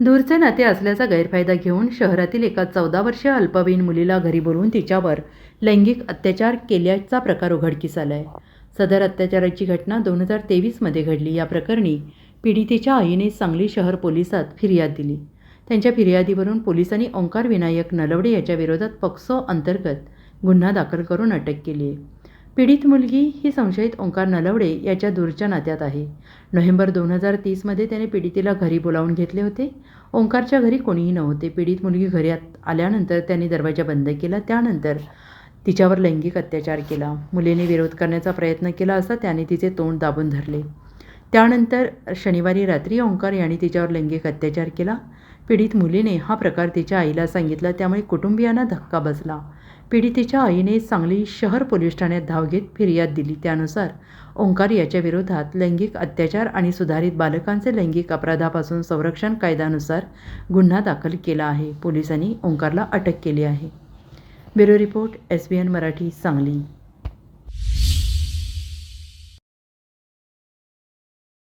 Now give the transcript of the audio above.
दूरचे नाते असल्याचा गैरफायदा घेऊन शहरातील एका चौदा वर्षीय अल्पवयीन मुलीला घरी बोलवून तिच्यावर लैंगिक अत्याचार केल्याचा प्रकार उघडकीस आला आहे सदर अत्याचाराची घटना दोन हजार तेवीसमध्ये घडली. या प्रकरणी पीडितेच्या आईने सांगली शहर पोलिसात फिर्याद दिली. त्यांच्या फिर्यादीवरून पोलिसांनी ओंकार विनायक नलवडे याच्या विरोधात पक्सो अंतर्गत गुन्हा दाखल करून अटक केली आहे. पीडित मुलगी ही संशयित ओंकार नलवडे याच्या दूरच्या नात्यात आहे. नोव्हेंबर दोन हजार तीसमध्ये त्याने पीडितेला घरी बोलावून घेतले होते. ओंकारच्या घरी कोणीही नव्हते. पीडित मुलगी घरी आल्यानंतर त्यांनी दरवाजा बंद केला. त्यानंतर तिच्यावर लैंगिक अत्याचार केला. मुलीने विरोध करण्याचा प्रयत्न केला असता त्याने तिचे तोंड दाबून धरले. त्यानंतर शनिवारी रात्री ओंकार यांनी तिच्यावर लैंगिक अत्याचार केला. पीडित मुलीने हा प्रकार तिच्या आईला सांगितला. त्यामुळे कुटुंबियांना धक्का बसला. पीडितेच्या आईने सांगली शहर पोलीस ठाण्यात धाव घेत फिर्याद दिली. त्यानुसार ओंकार याच्या विरोधात लैंगिक अत्याचार आणि सुधारित बालकांचे लैंगिक अपराधापासून संरक्षण कायद्यानुसार गुन्हा दाखल केला आहे. पोलिसांनी ओंकारला अटक केली आहे. Bureau report S B N Marathi Sangli.